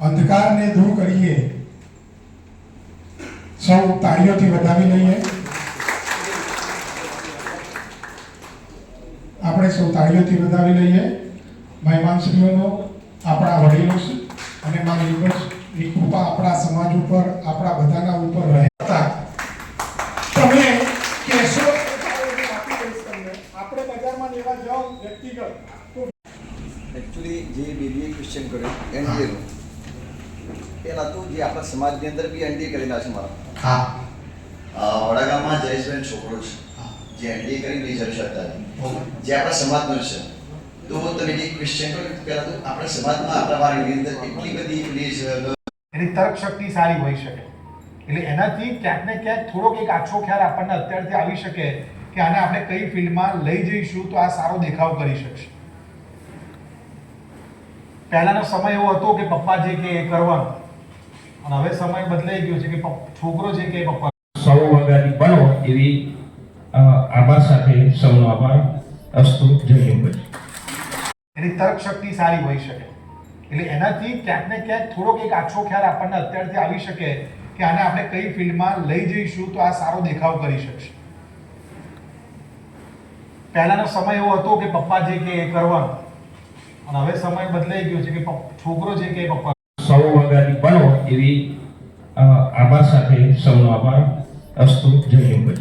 અંધકારને દૂર કરીએ. સૌ તાળીઓથી વધાવી લઈએ. આપણે સૌ તાળીઓથી વધાવી લઈએ. મહેમાનશ્રીઓનો આપણા વડીલો અને મા યુનિવર્સની કૃપા આપણા સમાજ ઉપર, આપણા બધાના ઉપર રહે હતા તમે તમને. આપણે બજારમાં લેવા જાઓ વ્યક્તિગત. એકચ્યુઅલી જે બેબીએ ક્વેશ્ચન કર્યો એનડીએનો પહેલાં તો જે આપણા સમાજની અંદર બી એનડીએ કરેલા છે મારા. હા. વડાગામમાં જયેશબેન છોકરો છે. જે એનડીએ કરી નહીં જઈ શકતા જે આપણા સમાજનો છે. તો તમે જે ક્વેશ્ચન કર્યો પહેલાં તો આપણા સમાજમાં આપણા વારીની અંદર એટલી બધી પેલી એની તર્ક શક્તિ સારી હોઈ શકે. એટલે એનાથી ક્યાંક ને ક્યાંક થોડોક એક આછો ખ્યાલ આપણને અત્યારથી આવી શકે કે આને આપણે કઈ ફિલ્ડમાં લઈ જઈશું તો આ સારો દેખાવ કરી શકશે. પહેલાનો સમય એવો હતો કે પપ્પા જે કે એ કરવાનું. અને હવે સમય બદલાઈ ગયો છે કે છોકરો છે કે પપ્પા? સૌ વગાડી બનો એવી આભાર સાથે સૌનો આભાર. અસ્તુ જય એની તર્ક શક્તિ સારી હોઈ શકે. એટલે એનાથી ક્યાંક ને ક્યાંક થોડોક એક આછો ખ્યાલ આપણને અત્યારથી આવી શકે કે આને આપણે કઈ ફિલ્ડમાં લઈ જઈશું તો આ સારો દેખાવ કરી શકશે. પહેલાનો સમય એવો હતો કે પપ્પા જે કે એ કરવાનું. અને હવે સમય બદલાઈ ગયો છે કે છોકરો જે કે પપ્પા સૌ વગાડી બનો એવી આભાર સાથે સૌનો આભાર. અસ્તુ જય હિન્દ.